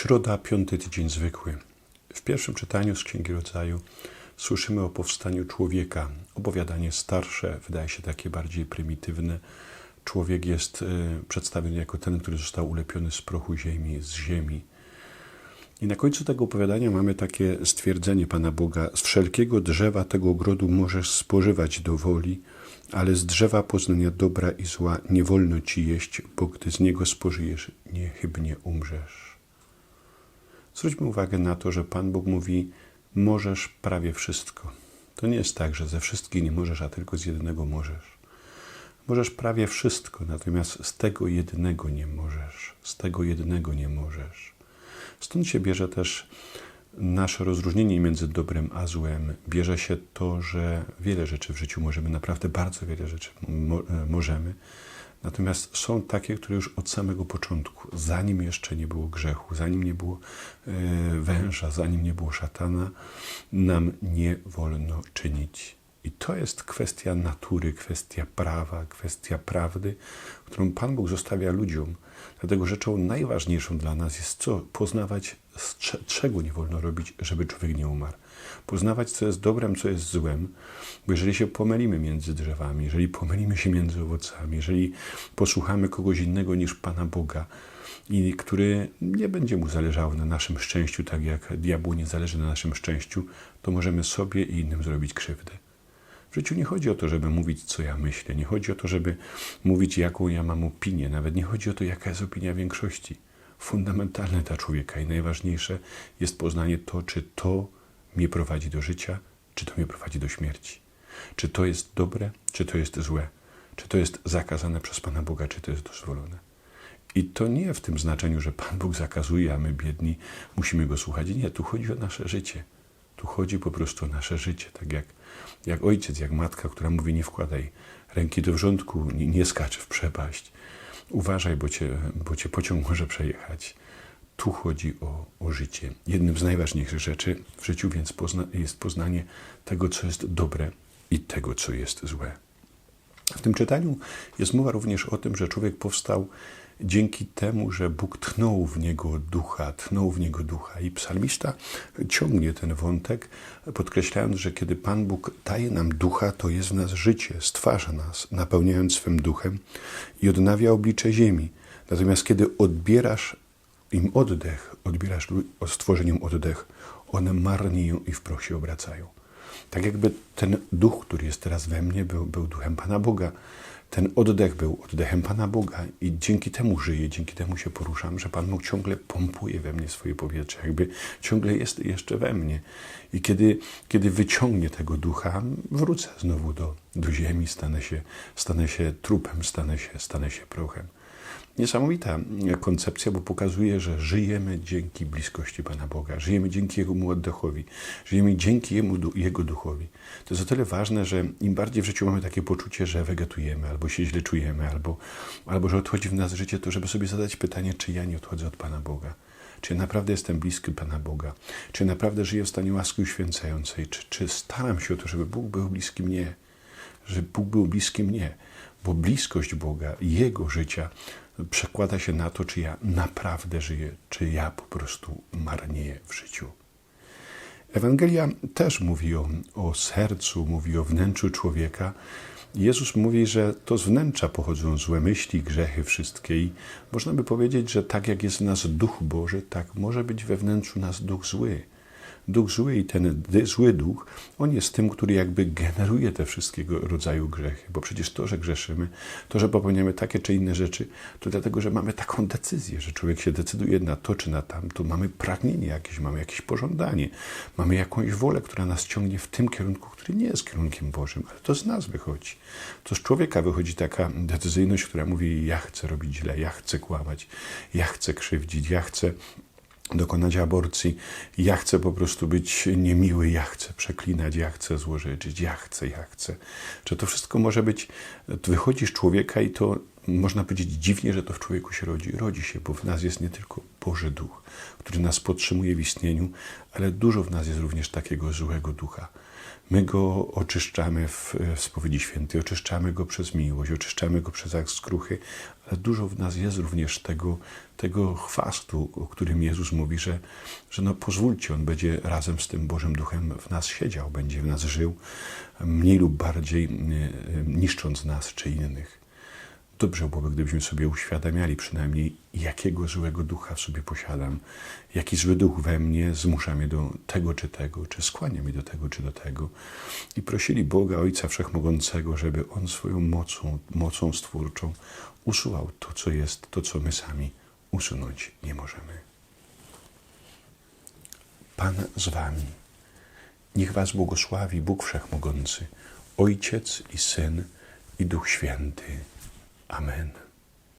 Środa, piąty tydzień zwykły. W pierwszym czytaniu z Księgi Rodzaju słyszymy o powstaniu człowieka. Opowiadanie starsze, wydaje się takie bardziej prymitywne. Człowiek jest y, przedstawiony jako ten, który został ulepiony z prochu ziemi, z ziemi. I na końcu tego opowiadania mamy takie stwierdzenie Pana Boga: Z wszelkiego drzewa tego ogrodu możesz spożywać do woli, ale z drzewa poznania dobra i zła nie wolno ci jeść, bo gdy z niego spożyjesz, niechybnie umrzesz. Zwróćmy uwagę na to, że Pan Bóg mówi: Możesz prawie wszystko. To nie jest tak, że ze wszystkich nie możesz, a tylko z jednego możesz. Możesz prawie wszystko, natomiast z tego jednego nie możesz. Z tego jednego nie możesz. Stąd się bierze też nasze rozróżnienie między dobrem a złem. Bierze się to, że wiele rzeczy w życiu możemy, naprawdę bardzo wiele rzeczy mo możemy. Natomiast są takie, które już od samego początku, zanim jeszcze nie było grzechu, zanim nie było e, węża, zanim nie było szatana, nam nie wolno czynić. I to jest kwestia natury, kwestia prawa, kwestia prawdy, którą Pan Bóg zostawia ludziom. Dlatego rzeczą najważniejszą dla nas jest co? Poznawać, czego nie wolno robić, żeby człowiek nie umarł. Poznawać, co jest dobrem, co jest złem, bo jeżeli się pomylimy między drzewami, jeżeli pomylimy się między owocami, jeżeli posłuchamy kogoś innego niż Pana Boga, i który nie będzie mu zależało na naszym szczęściu, tak jak diabłu nie zależy na naszym szczęściu, to możemy sobie i innym zrobić krzywdę. W życiu nie chodzi o to, żeby mówić, co ja myślę, nie chodzi o to, żeby mówić, jaką ja mam opinię, nawet nie chodzi o to, jaka jest opinia większości. Fundamentalne dla człowieka i najważniejsze jest poznanie to, czy to mnie prowadzi do życia, czy to mnie prowadzi do śmierci. Czy to jest dobre, czy to jest złe. Czy to jest zakazane przez Pana Boga, czy to jest dozwolone. I to nie w tym znaczeniu, że Pan Bóg zakazuje, a my biedni musimy Go słuchać. Nie, tu chodzi o nasze życie. Tu chodzi po prostu o nasze życie, tak jak, jak ojciec, jak matka, która mówi: Nie wkładaj ręki do wrzątku, nie, nie skacz w przepaść. Uważaj, bo cię, bo cię pociąg może przejechać. Tu chodzi o, o życie. Jednym z najważniejszych rzeczy w życiu więc pozna, jest poznanie tego, co jest dobre i tego, co jest złe. W tym czytaniu jest mowa również o tym, że człowiek powstał dzięki temu, że Bóg tnął w niego ducha, tnął w niego ducha. I psalmista ciągnie ten wątek, podkreślając, że kiedy Pan Bóg daje nam ducha, to jest w nas życie, stwarza nas, napełniając swym duchem i odnawia oblicze ziemi. Natomiast kiedy odbierasz im oddech, odbierasz stworzeniom oddech, one marnieją i w proch się obracają. Tak jakby ten duch, który jest teraz we mnie, był, był duchem Pana Boga. Ten oddech był oddechem Pana Boga i dzięki temu żyję, dzięki temu się poruszam, że Pan Bóg ciągle pompuje we mnie swoje powietrze, jakby ciągle jest jeszcze we mnie. I kiedy, kiedy wyciągnie tego ducha, wrócę znowu do, do ziemi, stanę się, stanę się trupem, stanę się, stanę się prochem. Niesamowita koncepcja, bo pokazuje, że żyjemy dzięki bliskości Pana Boga, żyjemy dzięki Jego oddechowi, żyjemy dzięki Jemu, Jego duchowi. To jest o tyle ważne, że im bardziej w życiu mamy takie poczucie, że wegetujemy, albo się źle czujemy, albo, albo że odchodzi w nas życie, to żeby sobie zadać pytanie, czy ja nie odchodzę od Pana Boga. Czy naprawdę jestem bliski Pana Boga? Czy naprawdę żyję w stanie łaski uświęcającej? Czy, czy staram się o to, żeby Bóg był bliski mnie? Żeby Bóg był bliski mnie? Bo bliskość Boga, Jego życia przekłada się na to, czy ja naprawdę żyję, czy ja po prostu marnieję w życiu. Ewangelia też mówi o, o sercu, mówi o wnętrzu człowieka. Jezus mówi, że to z wnętrza pochodzą złe myśli, grzechy wszystkie. I można by powiedzieć, że tak jak jest w nas duch Boży, tak może być we wnętrzu nas duch zły duch zły i ten zły duch, on jest tym, który jakby generuje te wszystkiego rodzaju grzechy. Bo przecież to, że grzeszymy, to, że popełniamy takie czy inne rzeczy, to dlatego, że mamy taką decyzję, że człowiek się decyduje na to czy na tamto. Mamy pragnienie jakieś, mamy jakieś pożądanie, mamy jakąś wolę, która nas ciągnie w tym kierunku, który nie jest kierunkiem Bożym, ale to z nas wychodzi. To z człowieka wychodzi taka decyzyjność, która mówi: Ja chcę robić źle, ja chcę kłamać, ja chcę krzywdzić, ja chcę dokonać aborcji. Ja chcę po prostu być niemiły, ja chcę przeklinać, ja chcę złożyć, ja chcę, ja chcę. Czy to wszystko może być, wychodzi z człowieka i to można powiedzieć dziwnie, że to w człowieku się rodzi. Rodzi się, bo w nas jest nie tylko Boży Duch, który nas podtrzymuje w istnieniu, ale dużo w nas jest również takiego złego ducha. My go oczyszczamy w, w spowiedzi świętej, oczyszczamy go przez miłość, oczyszczamy go przez akt skruchy, ale dużo w nas jest również tego, tego chwastu, o którym Jezus mówi, że, że no pozwólcie, On będzie razem z tym Bożym Duchem w nas siedział, będzie w nas żył, mniej lub bardziej y, y, niszcząc nas czy innych. Dobrze byłoby, gdybyśmy sobie uświadamiali przynajmniej, jakiego złego ducha w sobie posiadam, jaki zły duch we mnie zmusza mnie do tego czy tego, czy skłania mnie do tego czy do tego. I prosili Boga, Ojca Wszechmogącego, żeby On swoją mocą, mocą stwórczą usuwał to, co jest, to, co my sami usunąć nie możemy. Pan z Wami. Niech Was błogosławi Bóg Wszechmogący, Ojciec i Syn i Duch Święty. Amen.